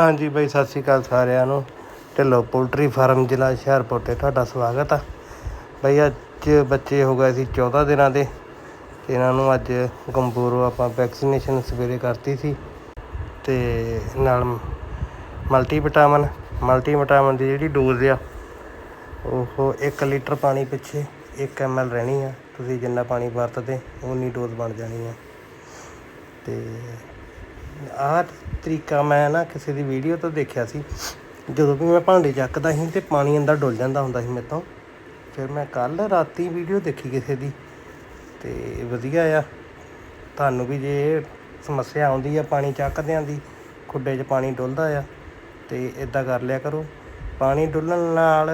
ਹਾਂਜੀ ਬਾਈ, ਸਤਿ ਸ਼੍ਰੀ ਅਕਾਲ ਸਾਰਿਆਂ ਨੂੰ। ਢਿੱਲੋਂ ਪੋਲਟਰੀ ਫਾਰਮ, ਜ਼ਿਲ੍ਹਾ ਹੁਸ਼ਿਆਰਪੁਰ ਤੇ ਤੁਹਾਡਾ ਸਵਾਗਤ ਆ। ਬਾਈ, ਅੱਜ ਬੱਚੇ ਹੋ ਗਏ ਸੀ 14 ਦਿਨਾਂ ਦੇ, ਤੇ ਇਹਨਾਂ ਨੂੰ ਅੱਜ ਗੰਬੂਰੋ ਆਪਾਂ ਵੈਕਸੀਨੇਸ਼ਨ ਸਵੇਰੇ ਕਰਤੀ ਸੀ। ਤੇ ਨਾਲ ਮਲਟੀ ਵਿਟਾਮਿਨ ਮਲਟੀ ਵਿਟਾਮਿਨ ਦੀ ਜਿਹੜੀ ਡੋਜ਼ ਆ, ਉਹ 1 ਲੀਟਰ ਪਾਣੀ ਪਿੱਛੇ 1 ml ਰਹਿਣੀ ਆ। ਤੁਸੀਂ ਜਿੰਨਾ ਪਾਣੀ ਵਰਤਦੇ ਉਨੀ ਡੋਜ਼ ਬਣ ਜਾਣੀ ਆ। ਤੇ ਆਹ ਤਰੀਕਾ ਮੈਂ ਨਾ ਕਿਸੇ ਦੀ ਵੀਡੀਓ ਤੋਂ ਦੇਖਿਆ ਸੀ। ਜਦੋਂ ਵੀ ਮੈਂ ਭਾਂਡੇ ਚੱਕਦਾ ਸੀ ਤੇ ਪਾਣੀ ਅੰਦਰ ਡੁੱਲ ਜਾਂਦਾ ਹੁੰਦਾ ਸੀ ਮੇਰੇ ਤੋਂ ਫਿਰ ਮੈਂ ਕੱਲ ਰਾਤੀ ਵੀਡੀਓ ਦੇਖੀ ਕਿਸੇ ਦੀ ਤੇ ਵਧੀਆ ਆ। ਤੁਹਾਨੂੰ ਵੀ ਜੇ ਸਮੱਸਿਆ ਆਉਂਦੀ ਆ ਪਾਣੀ ਚੱਕਦਿਆਂ ਦੀ, ਖੁੱਡੇ 'ਚ ਪਾਣੀ ਡੁੱਲਦਾ ਆ ਤੇ ਇਦਾਂ ਕਰ ਲਿਆ ਕਰੋ। ਪਾਣੀ ਡੁੱਲਣ ਨਾਲ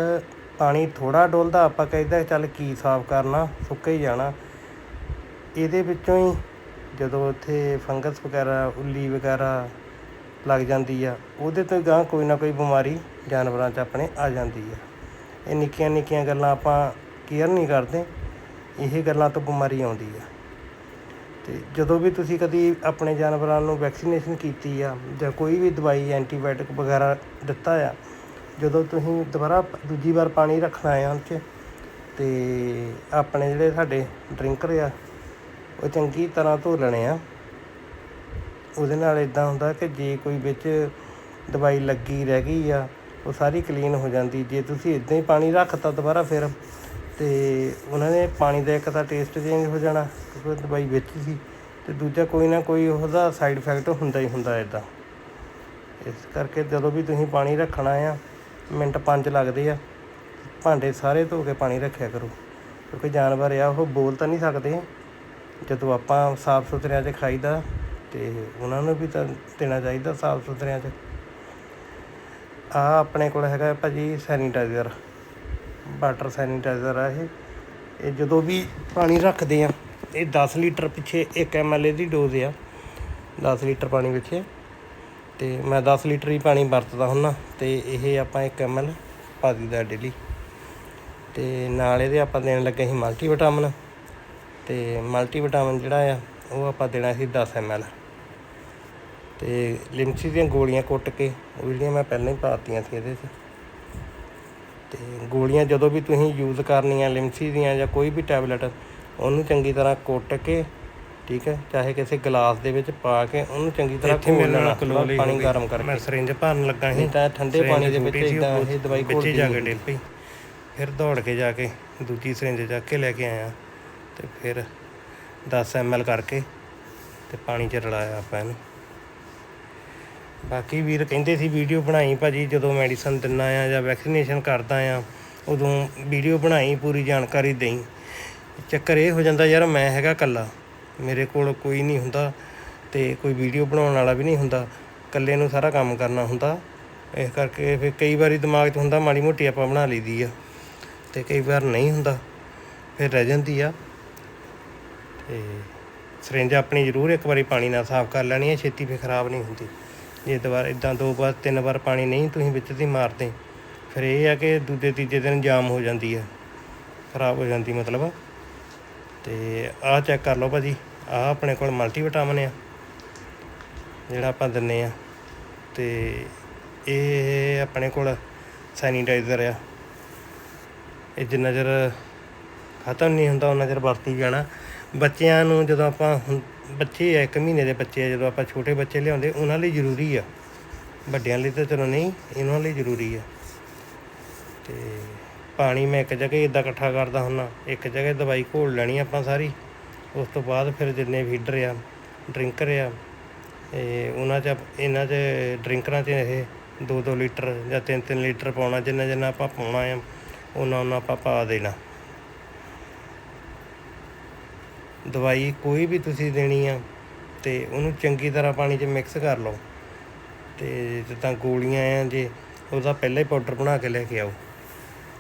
ਪਾਣੀ ਥੋੜਾ ਡੁੱਲਦਾ, ਆਪਾਂ ਕਹਿੰਦਾ ਚੱਲ ਕੀ ਸਾਫ਼ ਕਰਨਾ, ਸੁੱਕੇ ਹੀ ਜਾਣਾ। ਇਹਦੇ ਵਿੱਚੋਂ ਹੀ ਜਦੋਂ ਉੱਥੇ ਫੰਗਸ ਵਗੈਰਾ, ਉੱਲੀ ਵਗੈਰਾ ਲੱਗ ਜਾਂਦੀ ਆ, ਉਹਦੇ ਤੋਂ ਗਾਂ ਕੋਈ ਨਾ ਕੋਈ ਬਿਮਾਰੀ ਜਾਨਵਰਾਂ 'ਚ ਆਪਣੇ ਆ ਜਾਂਦੀ ਆ। ਇਹ ਨਿੱਕੀਆਂ ਨਿੱਕੀਆਂ ਗੱਲਾਂ ਆਪਾਂ ਕੇਅਰ ਨਹੀਂ ਕਰਦੇ, ਇਹ ਗੱਲਾਂ ਤੋਂ ਬਿਮਾਰੀ ਆਉਂਦੀ ਆ। ਤੇ ਜਦੋਂ ਵੀ ਤੁਸੀਂ ਕਦੀ ਆਪਣੇ ਜਾਨਵਰਾਂ ਨੂੰ ਵੈਕਸੀਨੇਸ਼ਨ ਕੀਤੀ ਆ, ਜਾਂ ਕੋਈ ਵੀ ਦਵਾਈ, ਐਂਟੀਬਾਇਓਟਿਕ ਵਗੈਰਾ ਦਿੱਤਾ ਆ, ਜਦੋਂ ਤੁਸੀਂ ਦੁਬਾਰਾ ਦੂਜੀ ਵਾਰ ਪਾਣੀ ਰੱਖਣਾ ਆ ਉਹ 'ਚ, ਤੇ ਆਪਣੇ ਜਿਹੜੇ ਸਾਡੇ ਡਰਿੰਕਰ ਆ ਉਹ ਚੰਗੀ ਤਰ੍ਹਾਂ ਧੋ ਲੈਣੇ ਆ। ਉਹਦੇ ਨਾਲ ਇਦਾਂ ਹੁੰਦਾ ਕਿ ਜੇ ਕੋਈ ਵਿੱਚ ਦਵਾਈ ਲੱਗੀ ਰਹਿ ਗਈ ਆ, ਉਹ ਸਾਰੀ ਕਲੀਨ ਹੋ ਜਾਂਦੀ। ਜੇ ਤੁਸੀਂ ਇਦਾਂ ਹੀ ਪਾਣੀ ਰੱਖਤਾ ਦੁਬਾਰਾ ਫਿਰ, ਤੇ ਉਹਨਾਂ ਨੇ ਪਾਣੀ ਦਾ ਇੱਕ ਤਾਂ ਟੇਸਟ ਚੇਂਜ ਹੋ ਜਾਣਾ, ਕਿਉਂਕਿ ਦਵਾਈ ਵਿੱਚ ਸੀ। ਤੇ ਦੂਜਾ ਕੋਈ ਨਾ ਕੋਈ ਉਹਦਾ ਸਾਈਡ ਇਫੈਕਟ ਹੁੰਦਾ ਹੀ ਹੁੰਦਾ ਇਦਾਂ ਇਸ ਕਰਕੇ ਜਦੋਂ ਵੀ ਤੁਸੀਂ ਪਾਣੀ ਰੱਖਣਾ ਆ, ਮਿੰਟ 5 ਲੱਗਦੇ ਆ, ਭਾਂਡੇ ਸਾਰੇ ਧੋ ਕੇ ਪਾਣੀ ਰੱਖਿਆ ਕਰੋ। ਕਿਉਂਕਿ ਜਾਨਵਰ ਆ, ਉਹ ਬੋਲ ਤਾਂ ਨਹੀਂ ਸਕਦੇ। ਜਦੋਂ ਆਪਾਂ ਸਾਫ਼ ਸੁਥਰਿਆਂ 'ਚ ਖਾਈਦਾ ਤੇ ਉਹਨਾਂ ਨੂੰ ਵੀ ਤਾਂ ਦੇਣਾ ਚਾਹੀਦਾ ਸਾਫ਼ ਸੁਥਰਿਆਂ 'ਚ। ਆ ਆਪਣੇ ਕੋਲ ਹੈਗਾ ਭਾਜੀ ਸੈਨੀਟਾਈਜ਼ਰ, ਵਾਟਰ ਸੈਨੀਟਾਈਜ਼ਰ ਆ ਇਹ। ਇਹ ਜਦੋਂ ਵੀ ਪਾਣੀ ਰੱਖਦੇ ਆ, ਇਹ 10 ਲੀਟਰ ਪਿੱਛੇ 1 ml ਦੀ ਡੋਜ਼ ਆ 10 ਲੀਟਰ ਪਾਣੀ ਪਿੱਛੇ। ਤੇ ਮੈਂ 10 ਲੀਟਰ ਹੀ ਪਾਣੀ ਵਰਤਦਾ ਹੁੰਨਾ ਤੇ ਇਹ ਆਪਾਂ 1 ml ਪਾ ਦਈਦਾ ਡੇਲੀ ਤੇ ਨਾਲ ਇਹਦੇ ਆਪਾਂ ਦੇਣ ਲੱਗੇ ਸੀ ਮਲਟੀ ਵਿਟਾਮਿਨ ਤੇ ਮਲਟੀ ਵਿਟਾਮਿਨ ਜਿਹੜਾ ਆ ਉਹ ਆਪਾਂ ਦੇਣਾ ਸੀ 10 ml ਤੇ ਲਿਮਸੀ ਦੀਆਂ ਗੋਲੀਆਂ ਕੁੱਟ ਕੇ ਉਹ ਜਿਹੜੀਆਂ ਮੈਂ ਪਹਿਲਾਂ ਹੀ ਪਾਤੀਆਂ ਸੀ ਇਹਦੇ 'ਚ। ਤੇ ਗੋਲੀਆਂ ਜਦੋਂ ਵੀ ਤੁਸੀਂ ਯੂਜ਼ ਕਰਨੀਆਂ ਲਿਮਸੀ ਦੀਆਂ ਜਾਂ ਕੋਈ ਵੀ ਟੈਬਲੇਟ ਉਹਨੂੰ ਚੰਗੀ ਤਰ੍ਹਾਂ ਕੁੱਟ ਕੇ ਠੀਕ ਹੈ ਚਾਹੇ ਕਿਸੇ ਗਲਾਸ ਦੇ ਵਿੱਚ ਪਾ ਕੇ ਉਹਨੂੰ ਚੰਗੀ ਤਰ੍ਹਾਂ ਘੋਲ ਲੈਣਾ ਪਾਣੀ ਗਰਮ ਕਰਕੇ। ਮੈਂ ਸਰਿੰਜ ਭਰਨ ਲੱਗਾ ਸੀ। ਤਾਂ ਠੰਡੇ ਪਾਣੀ ਦੇ ਵਿੱਚ ਇਦਾਂ ਇਹ ਦਵਾਈ ਘੋਲ ਜਾ ਕੇ ਡਿੱਲ ਪਈ। ਫਿਰ ਦੌੜ ਕੇ ਜਾ ਕੇ ਦੂਜੀ ਸਰਿੰਜ ਚੱਕ ਕੇ ਲੈ ਕੇ ਆਇਆ। ਤੇ ਫਿਰ 10 ml ਕਰਕੇ ਤੇ ਪਾਣੀ 'ਚ ਰਲਾਇਆ ਆਪਾਂ ਇਹਨੂੰ। ਬਾਕੀ ਵੀਰ ਕਹਿੰਦੇ ਸੀ ਵੀਡੀਓ ਬਣਾਈ ਭਾਜੀ ਜਦੋਂ ਮੈਡੀਸਨ ਦਿੰਨਾ ਆ ਜਾਂ ਵੈਕਸੀਨੇਸ਼ਨ ਕਰਦਾ ਆ, ਉਦੋਂ ਵੀਡੀਓ ਬਣਾਈ, ਪੂਰੀ ਜਾਣਕਾਰੀ ਦੇਈ। ਚੱਕਰ ਇਹ ਹੋ ਜਾਂਦਾ ਯਾਰ ਮੈਂ ਹੈਗਾ ਕੱਲਾ ਮੇਰੇ ਕੋਲ ਕੋਈ ਨਹੀਂ ਹੁੰਦਾ ਤੇ ਕੋਈ ਵੀਡੀਓ ਬਣਾਉਣ ਵਾਲਾ ਵੀ ਨਹੀਂ ਹੁੰਦਾ ਕੱਲੇ ਨੂੰ ਸਾਰਾ ਕੰਮ ਕਰਨਾ ਹੁੰਦਾ। ਇਸ ਕਰਕੇ ਫਿਰ ਕਈ ਵਾਰੀ ਦਿਮਾਗ 'ਚ ਹੁੰਦਾ ਮਾੜੀ ਮੋਟੀ ਆਪਾਂ ਬਣਾ ਲਈਦੀ ਆ ਤੇ ਕਈ ਵਾਰ ਨਹੀਂ ਹੁੰਦਾ, ਫਿਰ ਰਹਿ ਜਾਂਦੀ ਆ। ਤੇ ਸਰਿੰਜ ਆਪਣੀ ਜ਼ਰੂਰ ਇੱਕ ਵਾਰੀ ਪਾਣੀ ਨਾਲ ਸਾਫ਼ ਕਰ ਲੈਣੀ ਹੈ, ਛੇਤੀ ਫਿਰ ਖਰਾਬ ਨਹੀਂ ਹੁੰਦੀ। ਜੇ ਦੁਬਾਰਾ ਇਦਾਂ ਦੋ ਵਾਰ, ਤਿੰਨ ਵਾਰ ਪਾਣੀ ਨਹੀਂ ਤੁਸੀਂ ਵਿੱਚ ਦੀ ਮਾਰਦੇ, ਫਿਰ ਇਹ ਆ ਕਿ ਦੂਜੇ, ਤੀਜੇ ਦਿਨ ਜਾਮ ਹੋ ਜਾਂਦੀ ਹੈ। ਖਰਾਬ ਹੋ ਜਾਂਦੀ ਮਤਲਬ। ਤੇ ਆਹ ਚੈੱਕ ਕਰ ਲਓ ਭਾਜੀ, ਆਹ ਆਪਣੇ ਕੋਲ ਮਲਟੀ ਵਿਟਾਮਿਨ ਆ, ਜਿਹੜਾ ਆਪਾਂ ਦਿੰਨੇ ਆ। ਤੇ ਇਹ ਆਪਣੇ ਕੋਲ ਸੈਨੀਟਾਈਜ਼ਰ ਆ। ਇਹ ਜਿੰਨਾ ਚਿਰ ਖਤਮ ਨਹੀਂ ਹੁੰਦਾ ਉਹਨਾਂ ਚਿਰ ਵਰਤੀ ਜਾਣਾ। ਬੱਚਿਆਂ ਨੂੰ ਜਦੋਂ ਆਪਾਂ ਹੁਣ ਬੱਚੇ ਆ, ਇੱਕ ਮਹੀਨੇ ਦੇ ਬੱਚੇ ਆ, ਜਦੋਂ ਆਪਾਂ ਛੋਟੇ ਬੱਚੇ ਲਿਆਉਂਦੇ, ਉਹਨਾਂ ਲਈ ਜ਼ਰੂਰੀ ਆ। ਵੱਡਿਆਂ ਲਈ ਤਾਂ ਚਲੋ ਨਹੀਂ, ਇਹਨਾਂ ਲਈ ਜ਼ਰੂਰੀ ਆ। ਤੇ ਪਾਣੀ ਮੈਂ ਇੱਕ ਜਗ੍ਹਾ ਇਦਾਂ ਇਕੱਠਾ ਕਰਦਾ ਹੁੰਨਾ ਇੱਕ ਜਗ੍ਹਾ ਦਵਾਈ ਘੋਲ ਲੈਣੀ ਆਪਾਂ ਸਾਰੀ। ਉਸ ਤੋਂ ਬਾਅਦ ਫਿਰ ਜਿੰਨੇ ਫੀਡਰ ਆ ਡਰਿੰਕਰ ਆ ਇਹ ਉਹਨਾਂ 'ਚ ਇਹਨਾਂ 'ਚ ਡਰਿੰਕਰਾਂ 'ਚ ਇਹ 2-2 ਲੀਟਰ ਜਾਂ 3-3 ਲੀਟਰ ਪਾਉਣਾ ਜਿੰਨਾ ਜਿੰਨਾ ਆਪਾਂ ਪਾਉਣਾ ਆ ਉਹਨਾਂ ਉਹਨਾਂ ਆਪਾਂ ਪਾ ਦੇਣਾ। ਦਵਾਈ ਕੋਈ ਵੀ ਤੁਸੀਂ ਦੇਣੀ ਆ ਤੇ ਉਹਨੂੰ ਚੰਗੀ ਤਰ੍ਹਾਂ ਪਾਣੀ 'ਚ ਮਿਕਸ ਕਰ ਲਓ। ਤੇ ਜਿੱਦਾਂ ਗੋਲੀਆਂ ਆ ਜੇ, ਉਹਦਾ ਪਹਿਲਾਂ ਹੀ ਪਾਊਡਰ ਬਣਾ ਕੇ ਲੈ ਕੇ ਆਓ।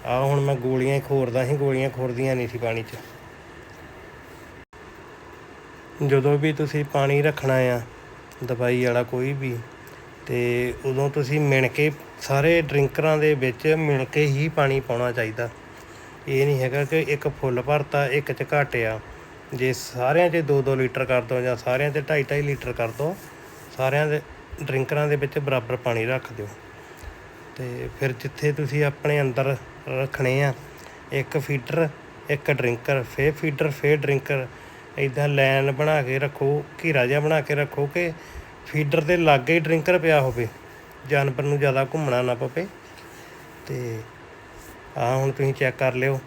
ਆ ਹੁਣ ਮੈਂ ਗੋਲੀਆਂ ਹੀ ਖੋਰਦਾ ਸੀ, ਗੋਲੀਆਂ ਖੋਰਦੀਆਂ ਨਹੀਂ ਸੀ ਪਾਣੀ 'ਚ। ਜਦੋਂ ਵੀ ਤੁਸੀਂ ਪਾਣੀ ਰੱਖਣਾ ਆ, ਦਵਾਈ ਵਾਲਾ ਕੋਈ ਵੀ, ਤੇ ਉਦੋਂ ਤੁਸੀਂ ਮਿਣ ਕੇ ਸਾਰੇ ਡਰਿੰਕਰਾਂ ਦੇ ਵਿੱਚ ਮਿਣ ਕੇ ਹੀ ਪਾਣੀ ਪਾਉਣਾ ਚਾਹੀਦਾ। ਇਹ ਨਹੀਂ ਹੈਗਾ ਕਿ ਇੱਕ ਫੁੱਲ ਭਰਤਾ, ਇੱਕ ਚ ਘੱਟ ਆ। ਜੇ ਸਾਰਿਆਂ 'ਚ 2-2 ਲੀਟਰ ਕਰ ਦੋ ਜਾਂ ਸਾਰਿਆਂ 'ਚ 2.5-2.5 ਲੀਟਰ ਕਰ ਦੋ, ਸਾਰਿਆਂ ਦੇ ਡਰਿੰਕਰਾਂ ਦੇ ਵਿੱਚ ਬਰਾਬਰ ਪਾਣੀ ਰੱਖ ਦਿਓ। ਤੇ ਫਿਰ ਜਿੱਥੇ ਤੁਸੀਂ ਆਪਣੇ ਅੰਦਰ ਰੱਖਣੇ ਆ, ਇੱਕ ਫੀਡਰ, ਇੱਕ ਡਰਿੰਕਰ, ਫੇਰ ਫੀਡਰ, ਫੇਰ ਡਰਿੰਕਰ ਇਦਾਂ ਲਾਈਨ ਬਣਾ ਕੇ ਰੱਖੋ, ਘੇਰਾ ਜਿਹਾ ਬਣਾ ਕੇ ਰੱਖੋ ਕਿ ਫੀਡਰ ਦੇ ਲਾਗੇ ਹੀ ਡਰਿੰਕਰ ਪਿਆ ਹੋਵੇ, ਜਾਨਵਰ ਨੂੰ ਜ਼ਿਆਦਾ ਘੁੰਮਣਾ ਨਾ ਪਵੇ। ਤੇ ਆ ਹੁਣ ਤੁਸੀਂ ਚੈੱਕ ਕਰ ਲਿਓ।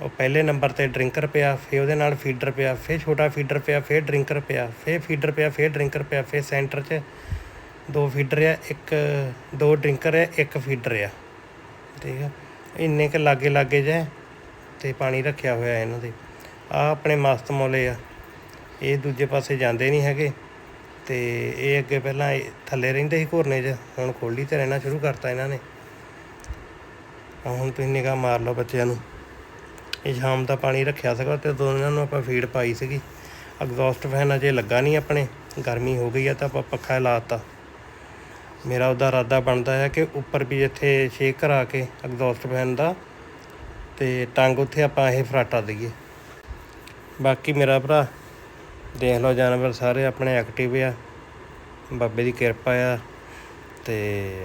ਉਹ ਪਹਿਲੇ ਨੰਬਰ ਤੇ ਡਰਿੰਕਰ ਪਿਆ, ਫਿਰ ਉਹਦੇ ਨਾਲ ਫੀਡਰ ਪਿਆ, ਫਿਰ ਛੋਟਾ ਫੀਡਰ ਪਿਆ, ਫਿਰ ਡਰਿੰਕਰ ਪਿਆ, ਫਿਰ ਫੀਡਰ ਪਿਆ, ਫਿਰ ਡਰਿੰਕਰ ਪਿਆ, ਫਿਰ ਸੈਂਟਰ 'ਚ ਦੋ ਫੀਡਰ ਆ, ਇੱਕ ਦੋ ਡਰਿੰਕਰ ਆ, ਇੱਕ ਫੀਡਰ ਆ। ਠੀਕ ਆ? ਇੰਨੇ ਕ ਲਾਗੇ ਲਾਗੇ ਜੇ ਤੇ ਪਾਣੀ ਰੱਖਿਆ ਹੋਇਆ ਇਹਨਾਂ ਦੇ। ਆ ਆਪਣੇ ਮਸਤ ਮੋਲੇ ਆ। ਇਹ ਦੂਜੇ ਪਾਸੇ ਜਾਂਦੇ ਨਹੀਂ ਹੈਗੇ ਤੇ ਇਹ ਅੱਗੇ ਪਹਿਲਾਂ ਇਹ ਥੱਲੇ ਰਹਿੰਦੇ ਸੀ ਘੋਰਨੇ 'ਚ, ਹੁਣ ਖੋਲੀ ਤੇ ਰਹਿਣਾ ਸ਼ੁਰੂ ਕਰਤਾ ਇਹਨਾਂ ਨੇ। ਹੁਣ ਤੁਸੀਂ ਨਿਗਾਹ ਮਾਰ ਲਓ ਬੱਚਿਆਂ ਨੂੰ। ਇਹ ਸ਼ਾਮ ਦਾ ਪਾਣੀ ਰੱਖਿਆ ਸੀਗਾ ਤੇ ਦੋਨਾਂ ਨੂੰ ਆਪਾਂ ਫੀਡ ਪਾਈ ਸੀਗੀ। ਐਗਜ਼ੌਸਟ ਫੈਨ ਅਜੇ ਲੱਗਾ ਨਹੀਂ ਆਪਣੇ, ਗਰਮੀ ਹੋ ਗਈ ਆ ਤਾਂ ਆਪਾਂ ਪੱਖਾ ਲਾਤਾ। ਮੇਰਾ ਉਹਦਾ ਇਰਾਦਾ ਬਣਦਾ ਹੈ ਕਿ ਉੱਪਰ ਵੀ ਇੱਥੇ ਛੇਕ ਕਰਾ ਕੇ ਐਗਜ਼ੌਸਟ ਫੈਨ ਦਾ ਤੇ ਟੰਗ ਉੱਥੇ ਆਪਾਂ ਇਹ ਫਰਾਟਾ ਦਈਏ। ਬਾਕੀ ਮੇਰਾ ਭਰਾ, ਦੇਖ ਲਓ ਜਾਨਵਰ ਸਾਰੇ ਆਪਣੇ ਐਕਟਿਵ ਆ। ਬਾਬੇ ਦੀ ਕਿਰਪਾ ਆ ਤੇ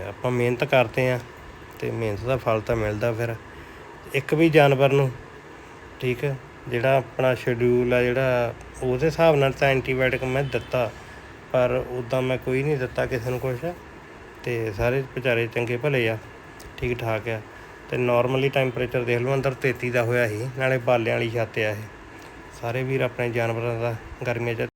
ਆਪਾਂ ਮਿਹਨਤ ਕਰਦੇ ਆ ਤੇ ਮਿਹਨਤ ਦਾ ਫਲ ਤਾਂ ਮਿਲਦਾ ਫਿਰ। ਇੱਕ ਵੀ ਜਾਨਵਰ ਨੂੰ ਠੀਕ ਹੈ, ਜਿਹੜਾ ਆਪਣਾ ਸ਼ਡਿਊਲ ਆ, ਜਿਹੜਾ ਉਹਦੇ ਹਿਸਾਬ ਨਾਲ ਤਾਂ ਐਂਟੀਬਾਇਓਟਿਕ ਮੈਂ ਦਿੱਤਾ, ਪਰ ਉਦਾਂ ਮੈਂ ਕੋਈ ਨਹੀਂ ਦਿੱਤਾ ਕਿਸੇ ਨੂੰ ਕੁਛ, ਤੇ ਸਾਰੇ ਵਿਚਾਰੇ ਚੰਗੇ ਭਲੇ ਆ ਠੀਕ ਠਾਕ ਆ, ਤੇ ਨਾਰਮਲੀ ਟੈਂਪਰੇਚਰ ਦੇਖ ਲਓ, ਅੰਦਰ 33 ਦਾ ਹੋਇਆ ਸੀ, ਨਾਲੇ ਬਾਲਿਆਂ ਵਾਲੀ ਛੱਤ ਆ ਇਹ, ਸਾਰੇ ਵੀਰ ਆਪਣੇ ਜਾਨਵਰਾਂ ਦਾ ਗਰਮੀਆਂ 'ਚ